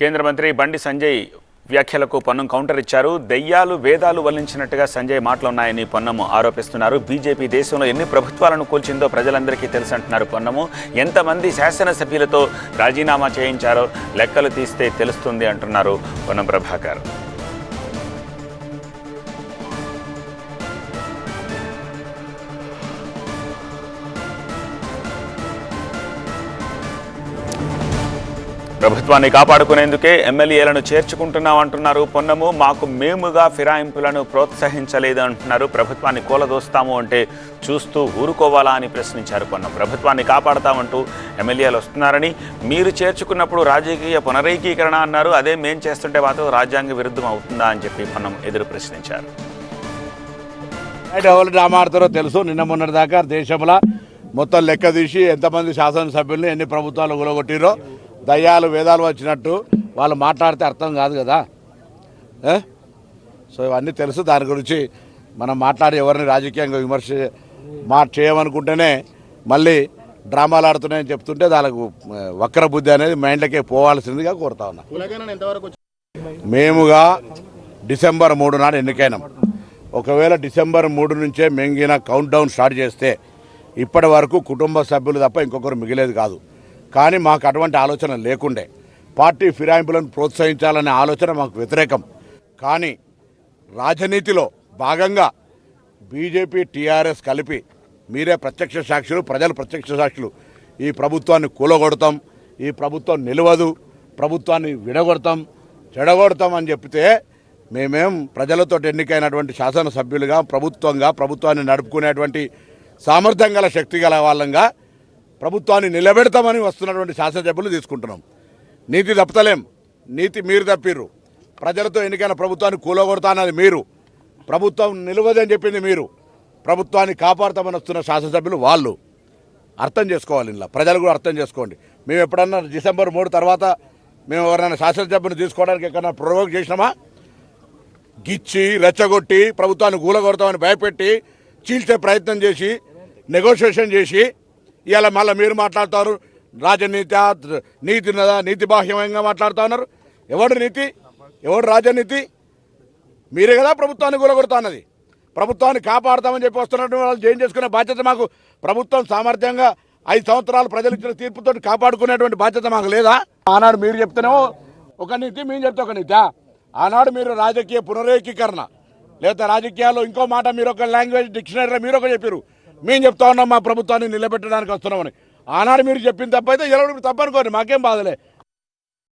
కేంద్ర మంత్రి బండి సంజయ్ వ్యాఖ్యలకు పొన్నం కౌంటర్ ఇచ్చారు. దెయ్యాలు వేదాలు వల్లించినట్టుగా సంజయ్ మాటలున్నాయని పొన్నము ఆరోపిస్తున్నారు. బీజేపీ దేశంలో ఎన్ని ప్రభుత్వాలను కూల్చిందో ప్రజలందరికీ తెలుసు అంటున్నారు పొన్నము ఎంతమంది శాసనసభ్యులతో రాజీనామా చేయించారో లెక్కలు తీస్తే తెలుస్తుంది అంటున్నారు పొన్నం ప్రభాకర్. ప్రభుత్వాన్ని కాపాడుకునేందుకే ఎమ్మెల్యేలను చేర్చుకుంటున్నాం అంటున్నారు పొన్నము మాకు మేముగా ఫిరాయింపులను ప్రోత్సహించలేదు అంటున్నారు ప్రభుత్వాన్ని కూలదోస్తాము అంటే చూస్తూ ఊరుకోవాలా అని ప్రశ్నించారు పొన్నం. ప్రభుత్వాన్ని కాపాడతామంటూ ఎమ్మెల్యేలు వస్తున్నారని మీరు చేర్చుకున్నప్పుడు రాజకీయ పునరేకీకరణ అన్నారు. అదే మేం చేస్తుంటే మాత్రం రాజ్యాంగ విరుద్ధం అవుతుందా అని చెప్పి పొన్నం ఎదురు ప్రశ్నించారు. ఎవరు డ్రామా ఆడతారో తెలుసు. నిన్న మొన్నటి దాకా దేశంలో మొత్తం లెక్క తీసి ఎంతమంది శాసనసభ్యుల్ని ఎన్ని ప్రభుత్వాలు గులగొట్టిరో దయ్యాలు వేదాలు వచ్చినట్టు వాళ్ళు మాట్లాడితే అర్థం కాదు కదా? సో ఇవన్నీ తెలుసు దాని గురించి మనం మాట్లాడి ఎవరిని రాజకీయంగా విమర్శ మా చేయమనుకుంటేనే మళ్ళీ డ్రామాలు ఆడుతున్నాయని చెప్తుంటే దానికి వక్ర బుద్ధి అనేది మైండ్లకే పోవాల్సిందిగా కోరుతా ఉన్నా? మేముగా డిసెంబర్ మూడు నాడు ఎన్నికైనాం ఒకవేళ డిసెంబర్ మూడు నుంచే మెంగిన కౌంట్ డౌన్ స్టార్ట్ చేస్తే ఇప్పటి వరకు కుటుంబ సభ్యులు తప్ప ఇంకొకరు మిగిలేదు కాదు కానీ మాకు అటువంటి ఆలోచన లేకుండే. పార్టీ ఫిరాయింపులను ప్రోత్సహించాలనే ఆలోచన మాకు వ్యతిరేకం. కానీ రాజనీతిలో భాగంగా బీజేపీ టీఆర్ఎస్ కలిపి మీరే ప్రత్యక్ష సాక్షులు ప్రజలు ప్రత్యక్ష సాక్షులు. ఈ ప్రభుత్వాన్ని కూలగొడతాం ఈ ప్రభుత్వం నిలవదు ప్రభుత్వాన్ని విడగొడతాం చెడగొడతాం అని చెప్తే మేమేం ప్రజలతో ఎన్నికైనటువంటి శాసనసభ్యులుగా ప్రభుత్వంగా ప్రభుత్వాన్ని నడుపుకునేటువంటి సామర్థ్యం గల శక్తి గల వాళ్ళంగా ప్రభుత్వాన్ని నిలబెడతామని వస్తున్నటువంటి శాసనసభ్యులు తీసుకుంటున్నాం. నీతి తప్పతలేం. నీతి మీరు తప్పిర్రు. ప్రజలతో ఎన్నికైన ప్రభుత్వాన్ని కూలగొడతా అన్నది మీరు. ప్రభుత్వం నిలవదని చెప్పింది మీరు. ప్రభుత్వాన్ని కాపాడతామని వస్తున్న శాసనసభ్యులు వాళ్ళు. అర్థం చేసుకోవాలి ఇలా ప్రజలు కూడా అర్థం చేసుకోండి. మేము ఎప్పుడన్నా డిసెంబర్ మూడు తర్వాత మేము ఎవరైనా శాసనసభ్యుని తీసుకోవడానికి ఎక్కడన్నా ప్రొవోక్ చేసినామా? గిచ్చి రెచ్చగొట్టి ప్రభుత్వాన్ని కూలగొడతామని భయపెట్టి చీల్చే ప్రయత్నం చేసి నెగోషియేషన్ చేసి ఇవాళ మళ్ళీ మీరు మాట్లాడుతారు. రాజనీతి నీతి నీతి బాహ్యంగా మాట్లాడుతూ ఉన్నారు. ఎవడు నీతి? ఎవడు రాజనీతి? మీరే కదా ప్రభుత్వాన్ని కూలగొడుతున్నది ప్రభుత్వాన్ని కాపాడుతామని చెప్పి వస్తున్నటువంటి వాళ్ళు జైన్ చేసుకునే బాధ్యత మాకు. ప్రభుత్వం సామర్థ్యంగా ఐదు సంవత్సరాలు ప్రజలు ఇచ్చిన తీర్పుతో కాపాడుకునేటువంటి బాధ్యత మాకు లేదా? ఆనాడు మీరు చెప్తేనేమో ఒక నీతి మేము చెప్తే ఒక నీతి? ఆనాడు మీరు రాజకీయ పునరేకీకరణ లేదా రాజకీయాల్లో ఇంకో మాట మీరు ఒక లాంగ్వేజ్ డిక్షనరీలో మీరు ఒక చెప్పారు మేము చెప్తా ఉన్నాం మా ప్రభుత్వాన్ని నిలబెట్టడానికి వస్తున్నామని. ఆనాడు మీరు చెప్పిన తప్పైతే ఇలా తప్పనుకోండి మాకేం బాధలే.